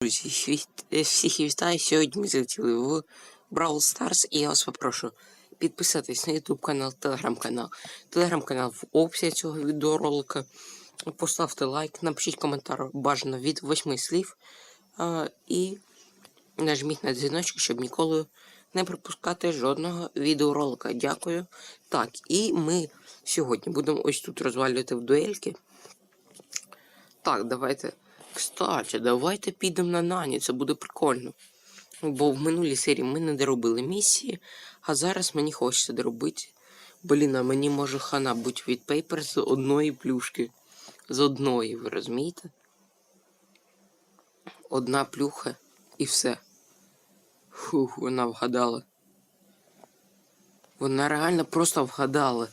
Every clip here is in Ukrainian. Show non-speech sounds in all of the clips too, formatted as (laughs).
Друзі, е, всіх вітаю. Сьогодні ми залетіли в Brawl Stars і я вас попрошу підписатись на YouTube канал, телеграм-канал. Телеграм-канал в описі цього відеоролика. Поставте лайк, напишіть коментар бажано від 8 слів. А, і нажміть на дзвіночок, щоб ніколи не пропускати жодного відеоролика. Дякую. Так, і ми сьогодні будемо ось тут розвалювати в дуельки. Так, давайте. Кстати, давайте підемо на Нані, це буде прикольно. Бо в минулій серії ми не доробили місії, а зараз мені хочеться доробити. Блін, а мені може хана бути від пейпер з одної плюшки. З одної, ви розумієте? Одна плюха і все. Фух, вона вгадала. Вона реально просто вгадала.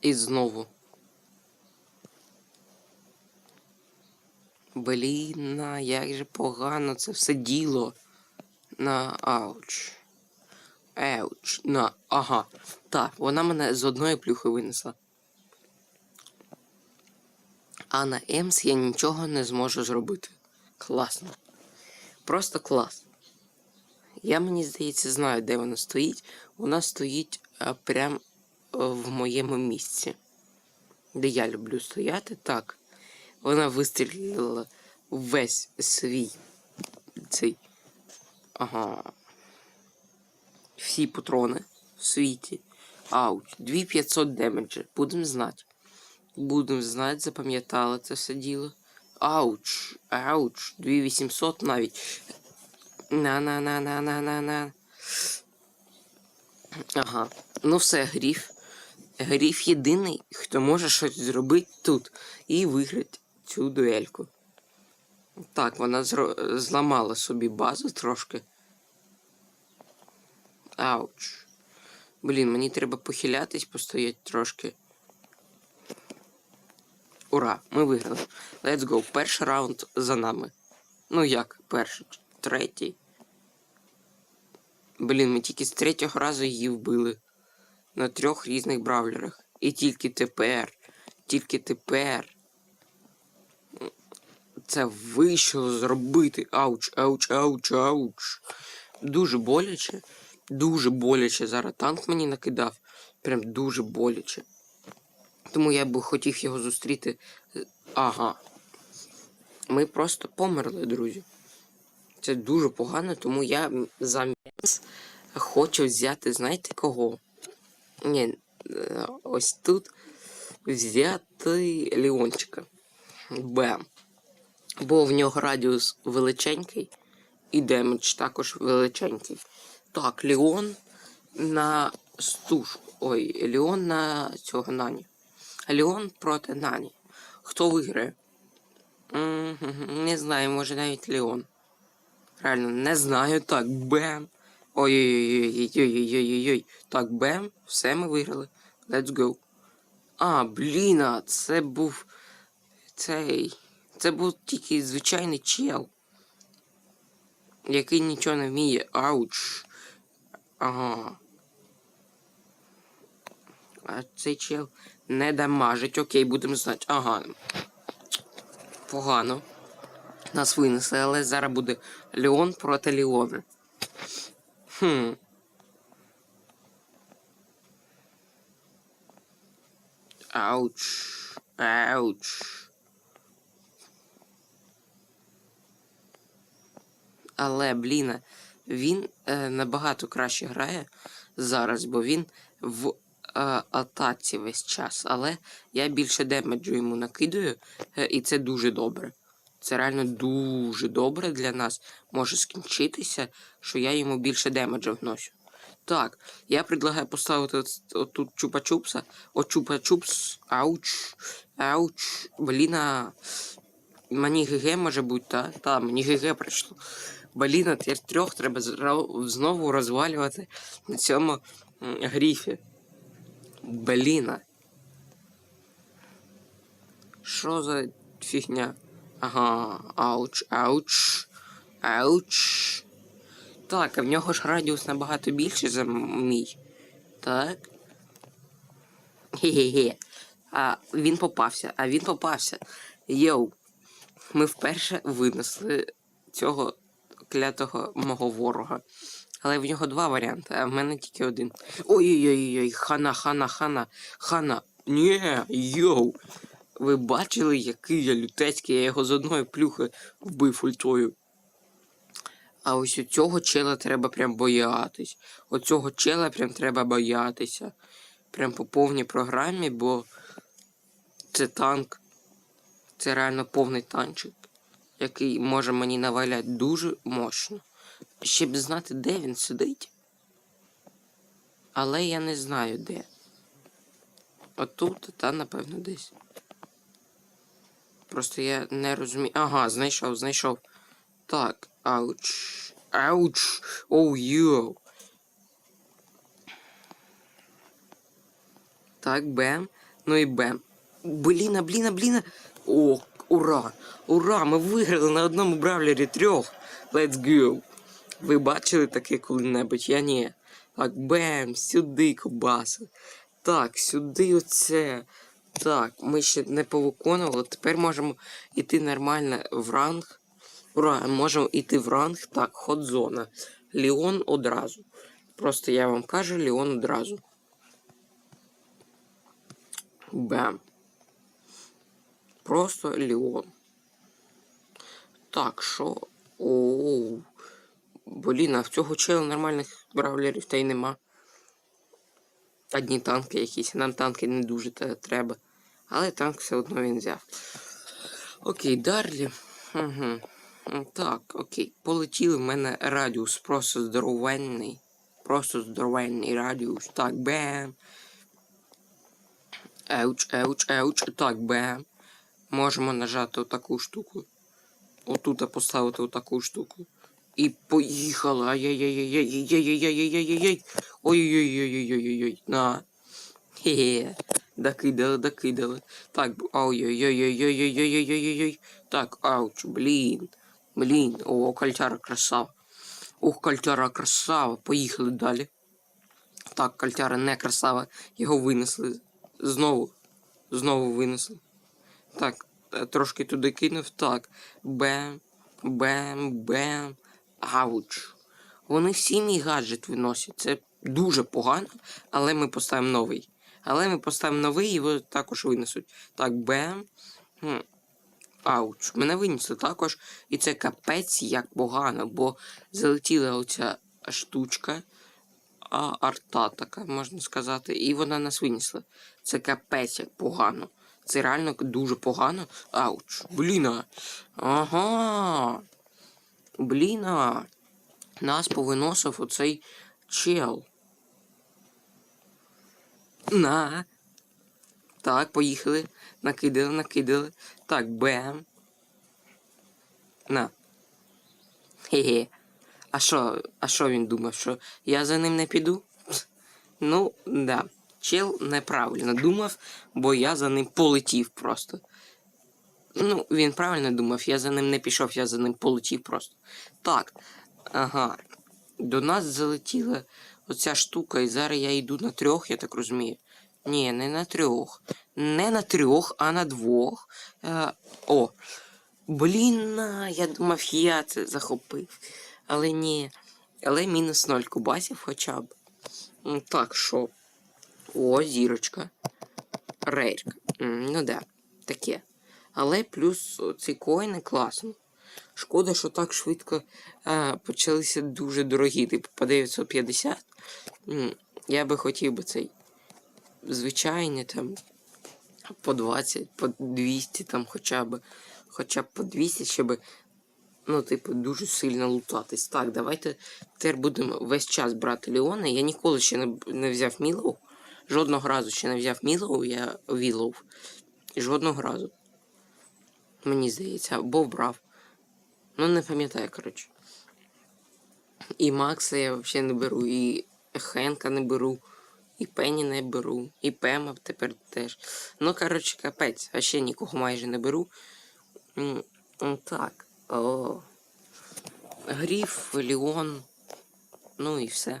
І знову. Блін, як же погано це все діло. На ауч. Еуч. На. Ага. Так, вона мене з одної плюхи винесла. А на Емс я нічого не зможу зробити. Класно. Просто клас. Я мені здається знаю, де вона стоїть. Вона стоїть а, прям а, в моєму місці. Де я люблю стояти. Так. Вона вистрілила весь свій цей. Ага. Всі патрони в світі. Ауч. 2500 демеджа. Будемо знати. Будемо знати, запам'ятали це все діло. Ауч. Ауч. 2800 навіть. На-на-на-на-на-на-на. Ага. Ну все, гріф. Гріф єдиний, хто може щось зробити тут і виграти цю дуельку. Так, вона зламала собі базу трошки. Ауч. Блін, мені треба похилятись, постоять трошки. Ура! Ми виграли. Let's go. Перший раунд за нами. Ну як, перший, третій. Блін, ми тільки з третього разу її вбили. На трьох різних бравлерах. І тільки тепер. Тільки тепер. Це вийшло зробити. Ауч, ауч, ауч, ауч. Дуже боляче. Дуже боляче. Зараз танк мені накидав. Прям дуже боляче. Тому я би хотів його зустріти. Ага. Ми просто померли, друзі. Це дуже погано, тому я замість хочу взяти, знаєте кого? Ні, е, ось тут взяти Леончика. Бем. Бо в нього радіус величенький і демедж також величенький. Так, Леон на стужку. Ой, Леон на цього Нані. Леон проти Нані. Хто виграє? Не знаю, може навіть Леон. Реально, не знаю. Так, бем. Ой-ой-ой-ой-ой-ой-ой-ой. Так, бем. Все ми виграли. Let's go. А, блін, це був цей. Це був тільки звичайний чел. Який нічого не вміє. Ауч. Ага. А цей чел не дамажить. Окей, будемо знати. Ага. Погано. Нас винесли, але зараз буде Леон проти Леона. Хм. Ауч. Ауч. Але, блін, він е, набагато краще грає зараз, бо він в е, атаці весь час. Але я більше демеджу йому накидаю, е, і це дуже добре. Це реально дуже добре для нас може скінчитися, що я йому більше демеджа вношу. Так, я предлагаю поставити от, от чупа-чупса. О, чупа-чупс. Ауч. Ауч. Бліна. Мені ГГ може бути, та? Та, мені ГГ прийшло. Блін, от я трьох треба знову розвалювати на цьому гріфі. Бліна. Що за фігня? Ага, ауч, ауч, ауч. Так, а в нього ж радіус набагато більший за мій. Так. Хе-хе-хе. А він попався, а він попався. Йоу. Ми вперше винесли цього клятого мого ворога. Але в нього два варіанти, а в мене тільки один. Ой-ой-ой, хана, хана, хана, хана. Ні, йоу. Ви бачили, який я лютецький, я його з одної плюхи вбив ультою. А ось у цього чела треба прям боятись. Оцього чела прям треба боятися. Прям по повній програмі, бо це танк. Це реально повний танчик, який може мені наваляти дуже мощно. Ще б знати, де він сидить. Але я не знаю де. Отут, та напевно десь. Просто я не розумію. Ага, знайшов, знайшов. Так, ауч. Ауч. Оу йоу. Так, бем. Ну і бем. Бліна, бліна, бліна. О, ура! Ура! Ми виграли на одному бравлері трьох. Let's go. Ви бачили таке коли-небудь? Я ні. Так, бем, сюди кубаса. Так, сюди оце. Так, ми ще не повиконували. Тепер можемо йти нормально в ранг. Ура, можемо йти в ранг. Так, ход-зона. Ліон одразу. Просто я вам кажу, Ліон одразу. Бем. Просто Ліон. Так, що? Оу. Блін, а в цього чела нормальних бравлерів та й нема. Одні танки якісь. Нам танки не дуже треба. Але танк все одно він взяв. Окей, Дарлі. Угу. Так, окей. Полетіли в мене радіус просто здоровенний. Просто здоровенний радіус. Так, бем. Еуч, еуч, еуч. Так, бем. Можемо нажати отаку штуку. Отут поставити отаку штуку. І поїхали. Ай-яй-яй-яй-яй-яй-яй-яй-яй-яй-яй. Ой-ой-ой-ой-ой-ой-ой. На. Хе-хе. Докидали, докидали. Так, ой-ой-ой-ой-ой-ой-ой-ой-ой-ой. Так, ауч, блін. Блін. О, кальтяра красава. Ух, кальтяра красава. Поїхали далі. Так, кальтяра не красава. Його винесли. Знову. Знову винесли. Так, е, трошки туди кинув. Так. Бем. Бем, бем. Ауч. Вони всі мій гаджет виносять. Це дуже погано, але ми поставимо новий. Але ми поставимо новий і його також винесуть. Так, бем. Ауч. Мене винесли також. І це капець як погано, бо залетіла оця штучка, а арта така, можна сказати, і вона нас винесла. Це капець як погано. Це реально дуже погано. Ауч. Бліна. Ага. Бліна. Нас повиносив оцей чел. На. Так, поїхали. Накидали, накидали. Так, бем. На. Хе-хе. А що, а що він думав, що я за ним не піду? Ну, да. Чел неправильно думав, бо я за ним полетів просто. Ну, він правильно думав, я за ним не пішов, я за ним полетів просто. Так. Ага. До нас залетіла оця штука, і зараз я йду на трьох, я так розумію. Ні, не на трьох. Не на трьох, а на двох. Е, о. Блін, я думав, я це захопив. Але ні. Але мінус ноль кубасів хоча б. Так, що? О, зірочка. Рейрка. Ну да, таке. Але плюс ці коїни класно. Шкода, що так швидко а, почалися дуже дорогі, типу по 950. Я би хотів би цей звичайний там по 20, по 200 там хоча б. Хоча б по 200, щоб ну, типу, дуже сильно лутатись. Так, давайте тепер будемо весь час брати Леона. Я ніколи ще не, не взяв Мілоу. Жодного разу ще не взяв Мілоу, я Вілоу. Жодного разу. Мені здається, або брав. Ну, не пам'ятаю, коротше. І Макса я взагалі не беру, і Хенка не беру, і Пенні не беру, і Пема тепер теж. Ну, коротше, капець, а ще нікого майже не беру. Так. О. Гріф, Леон. Ну і все.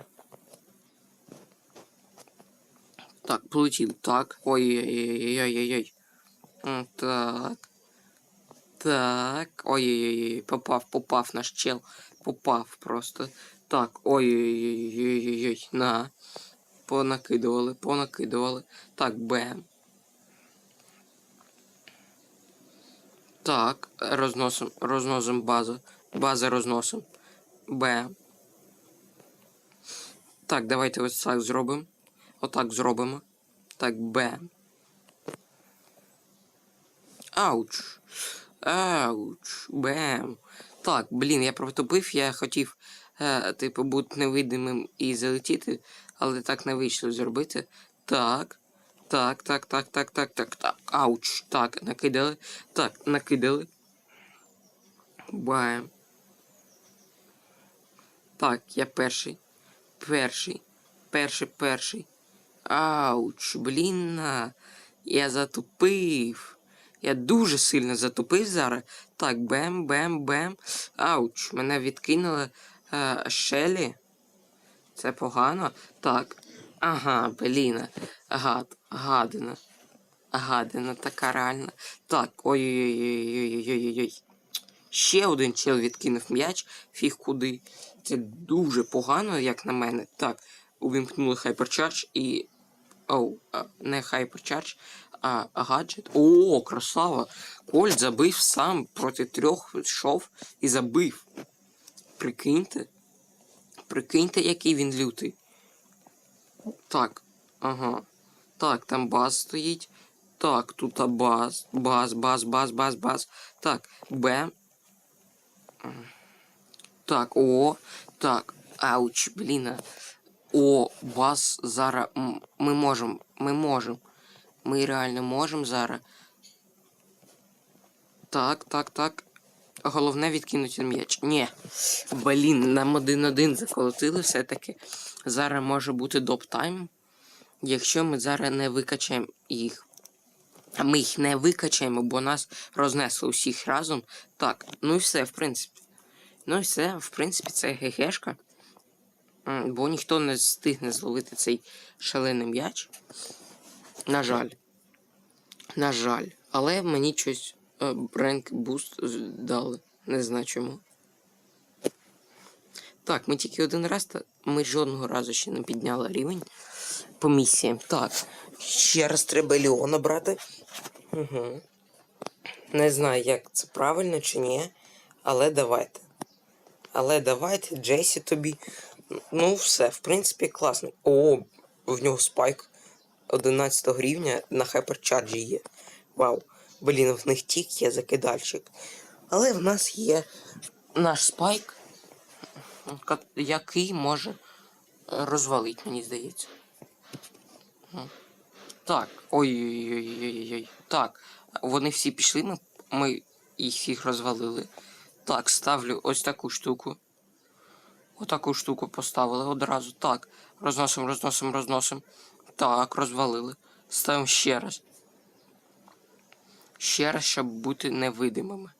Так, полетів. Так. Ой-ой-ой-ой-ой-ой. Так. Так. Ой-ой-ой, попав, попав наш чел. Попав просто. Так, ой-ой-ой-ой-ой. На. Понакидували, понакидували. Так, бем. Так, розносим, розносим базу. База розносим. Бем. Так, давайте ось так зробимо. Отак зробимо. Так, бем. Ауч. Ауч. Бем. Так, блін, я протопив, я хотів, е, типу, бути невидимим і залетіти, але так не вийшло зробити. Так. Так, так, так, так, так, так, так. Ауч. Так, накидали. Так, накидали. Бем. Так, я перший. Перший. Перший, перший. Ауч, блін. Я затупив. Я дуже сильно затупив зараз. Так, бем, бем, бем. Ауч, мене відкинули е, шелі. Це погано. Так. Ага, блін. Гад, гадина. Гадина така реальна. Так, ой-ой-ой-ой-ой-ой-ой. Ще один чел відкинув м'яч, фіг куди. Це дуже погано, як на мене. Так, увімкнули Hypercharge і. Оу, не Hypercharge, а гаджет. О, красава! Кольт забив сам проти трьох йшов і забив. Прикиньте. Прикиньте, який він лютий. Так, ага. Так, там баз стоїть. Так, тут баз. Баз, баз, баз, баз, баз. Так, Б. Так, о. Так. Ауч, блін. О, баз зараз. Ми можемо. Ми можемо. Ми реально можемо зараз. Так, так, так. Головне відкинути м'яч. Ні. Блін, нам один-один заколотили все-таки. Зараз може бути доп-тайм. Якщо ми зараз не викачаємо їх. А ми їх не викачаємо, бо нас рознесло усіх разом. Так, ну і все, в принципі. Ну і все, в принципі, це ГГшка. Бо ніхто не встигне зловити цей шалений м'яч. На жаль. На жаль. Але мені щось е, ренк буст дали. Не знаю чому. Так, ми тільки один раз, та ми жодного разу ще не підняли рівень по місіям. Так. Ще раз треба Леона брати. Угу. Не знаю, як це правильно чи ні. Але давайте. Але давайте, Джесі тобі. Ну, все, в принципі, класно. О, в нього спайк 11 рівня на хайперчарджі є. Вау. Блін, в них тік є закидальщик. Але в нас є наш спайк, який може е, розвалити, мені здається. Так. Ой-ой-ой-ой-ой. Так. Вони всі пішли, ми, ми їх всіх розвалили. Так, ставлю ось таку штуку. Отаку штуку поставили одразу. Так. Розносимо, розносимо, розносимо. Так, розвалили. Ставимо ще раз. Ще раз, щоб бути невидимими.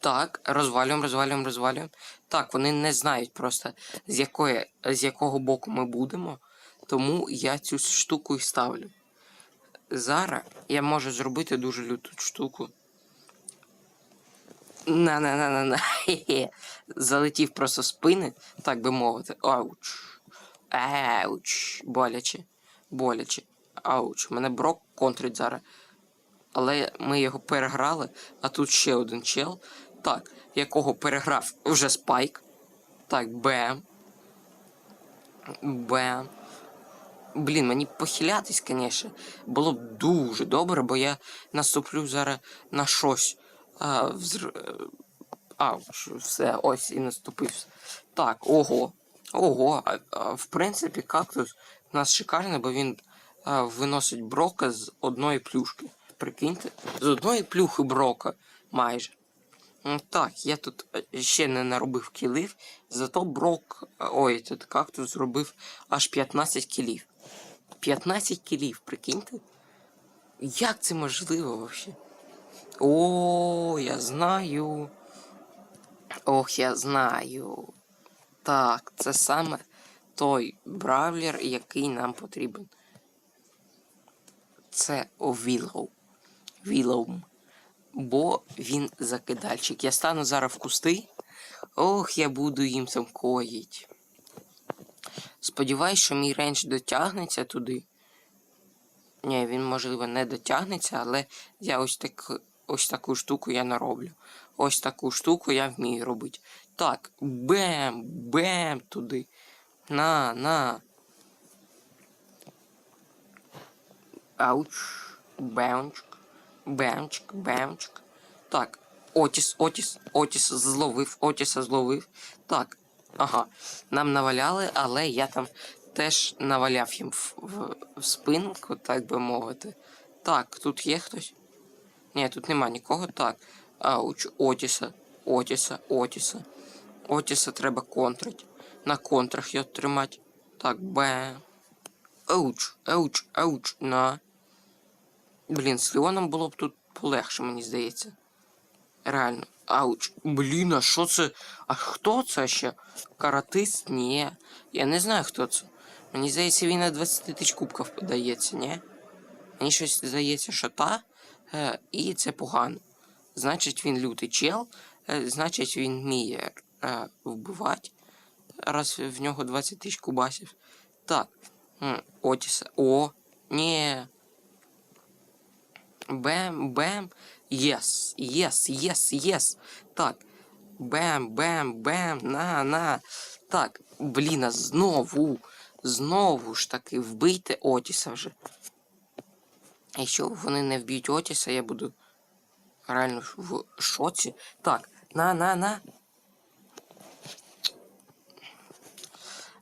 Так, розвалюємо, розвалюємо, розвалюємо. Так, вони не знають просто, з, якої, з якого боку ми будемо. Тому я цю штуку і ставлю. Зараз я можу зробити дуже люту штуку. На-на-на-на-на. Хе-хе. (laughs) Залетів просто спини, так би мовити. Ауч. Ауч. Боляче. Боляче. Ауч. Мене брок контрить зараз. Але ми його переграли, а тут ще один чел. Так, якого переграв вже спайк. Так, бем. Бем. Блін, мені похилятись, звісно, було б дуже добре, бо я наступлю зараз на щось. А, взр... а все, ось і наступив. Так, ого. Ого. А, а, в принципі, кактус у нас шикарний, бо він а, виносить брока з одної плюшки. Прикиньте? З одної плюхи брока майже. Так, я тут е, ще не наробив кілів, зато брок. е, Ой, тут кактус зробив аж 15 кілів. 15 кілів, прикиньте? Як це можливо взагалі? О, я знаю. Ох, я знаю. Так, це саме той бравлер, який нам потрібен. Це Вілоу. Вілоум. бо він закидальчик. Я стану зараз в кусти. Ох, я буду їм там коїть. Сподіваюсь, що мій рейндж дотягнеться туди. Ні, він, можливо, не дотягнеться, але я ось так, ось таку штуку я нароблю. Ось таку штуку я вмію робити. Так, бем, бем туди. На, на. Ауч. Бемчик. Бемчик, бемчик. Так. Отіс, Отіс, Отіс зловив, Отіса зловив. Так. Ага. Нам наваляли, але я там теж наваляв їм в, в, в спинку, так би мовити. Так, тут є хтось? Ні, тут нема нікого. Так. Ауч, Отіса, Отіса, Отіса. Отіса треба контрить. На контрах його тримати. Так, бем. Ауч, ауч, ауч, на. Блін, з Леоном було б тут полегше, мені здається. Реально. Ауч. Блін, а що це? А хто це ще? Каратист? Ні. Я не знаю, хто це. Мені здається, він на 20 тисяч кубків подається, ні? Мені щось здається, що та. Е, і це погано. Значить, він лютий чел, е, значить, він вміє е, вбивати. Раз в нього 20 тисяч кубасів. Так. Отіса. О, ні. Бем, бем. Єс, єс, єс, єс. Так. Бем, бем, бем, на, на. Так, блін, знову. Знову ж таки, вбийте Отіса вже. Якщо вони не вб'ють Отіса, я буду реально в шоці. Так, на, на, на.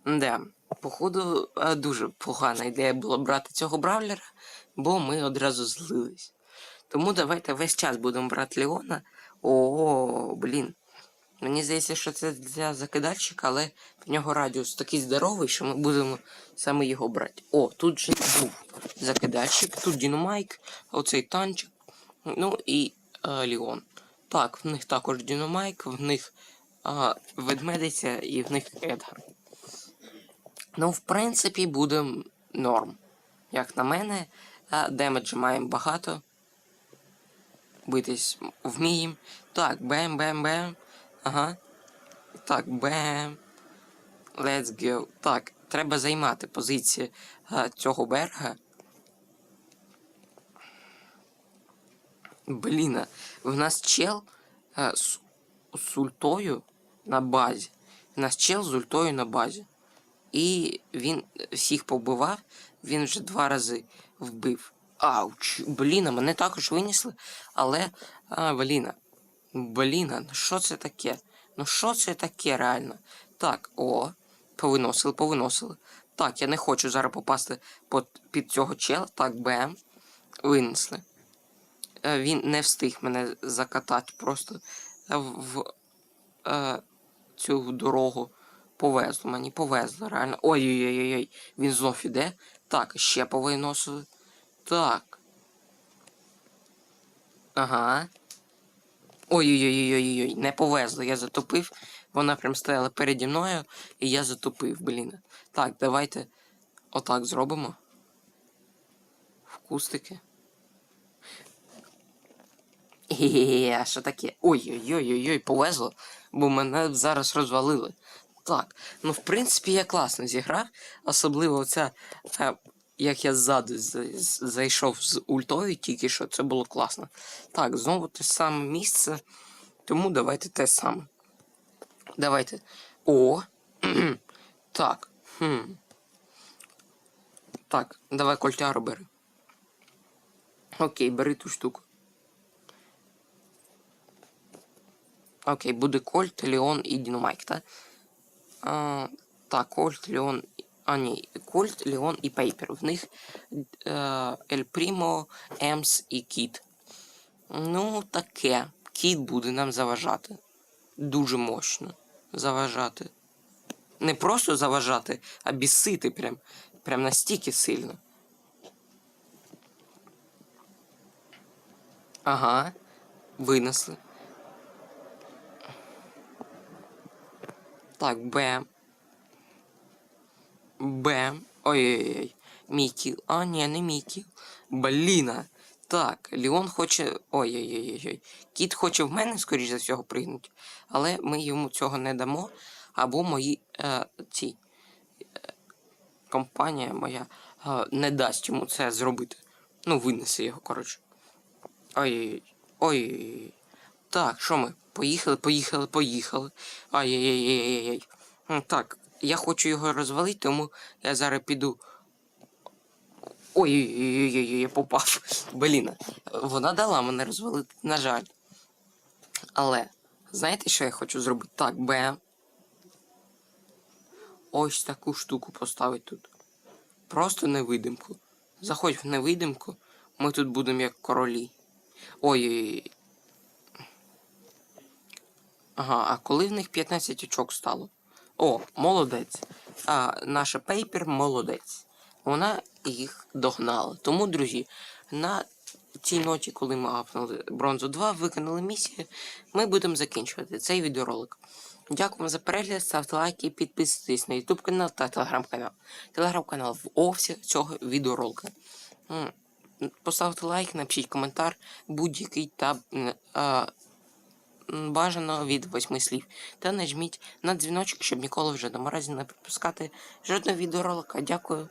Да, походу, е, дуже погана ідея була брати цього бравлера, бо ми одразу злились. Тому давайте весь час будемо брати Леона. О, блін. Мені здається, що це для закидальщика, але в нього радіус такий здоровий, що ми будемо саме його брати. О, тут же був закидальщик, тут Діномайк, оцей танчик, ну і е, Леон. Так, в них також Діномайк, в них е, ведмедиця і в них Едгар. Ну, в принципі, буде норм. Як на мене, а, демеджу маємо багато. Битись вміємо. Так, бем-бем-бем. Ага. Так, бем. Let's go. Так, треба займати позиції а, цього берега. Блін, в нас чел а, з, з ультою на базі. В нас чел з ультою на базі. І він всіх побивав, він вже два рази вбив. Ауч, блін, мене також винесли, але. А, блін. Блін, що це таке? Ну що це таке реально? Так, о, повиносили, повиносили. Так, я не хочу зараз попасти під, цього чела. Так, бем. Винесли. Е, Він не встиг мене закатати просто в, в е, цю дорогу. Повезло, мені повезло, реально. Ой-ой-ой, він знов іде. Так, ще повиносили. Так. Ага. Ой-ой-ой-ой-ой, не повезло, я затопив. Вона прям стояла переді мною, і я затопив, блін. Так, давайте отак зробимо. В кустики. А що таке? Ой-ой-ой-ой, повезло, бо мене зараз розвалили. Так, ну в принципі я класно зіграв, особливо оця, е, як я ззаду зайшов з ультою, тільки що це було класно. Так, знову те саме місце, тому давайте те саме. Давайте. О. (clears throat) так. Хм. Так, давай кольтяру бери. Окей, бери ту штуку. Окей, буде Кольт, Леон і Дінамайк, так? А, так, Кольт, Леон. Ні, Кольт, Леон і Пейпер. В них е, Ель Прімо, Емс і Кіт. Ну, таке. Кіт буде нам заважати. Дуже мощно заважати. Не просто заважати, а бісити прям. Прям настільки сильно. Ага. Винесли. Так, бем. Бем. Ой-ой-ой. Мій кіл. А, ні, не мій кіл. Бліна. Так, Ліон хоче. Ой-ой-ой-ой. Кіт хоче в мене, скоріш за всього, пригнути. Але ми йому цього не дамо. Або мої е, ці. Е, компанія моя е, не дасть йому це зробити. Ну, винесе його, коротше. Ой-ой-ой. Ой-ой-ой. Так, що ми? Поїхали, поїхали, поїхали. Ай-яй-яй-яй-яй. Так, я хочу його розвалити, тому я зараз піду. Ой-ой-ой, я попав. Блін, вона дала мене розвалити, на жаль. Але, знаєте, що я хочу зробити? Так, Б. Ось таку штуку поставити тут. Просто невидимку. Заходь в невидимку, ми тут будемо як королі. Ой-ой-ой. Ага, а коли в них 15 очок стало? О, молодець. А наша пейпер молодець. Вона їх догнала. Тому, друзі, на цій ноті, коли ми апнули бронзу 2, виконали місію, ми будемо закінчувати цей відеоролик. Дякуємо за перегляд, ставте лайки, підписуйтесь на YouTube канал та телеграм-канал. Телеграм-канал в описі цього відеоролика. Поставте лайк, напишіть коментар, будь-який та а, бажано від восьми слів. Та нажміть на дзвіночок, щоб ніколи в жодному разі не пропускати жодного відеоролика. Дякую.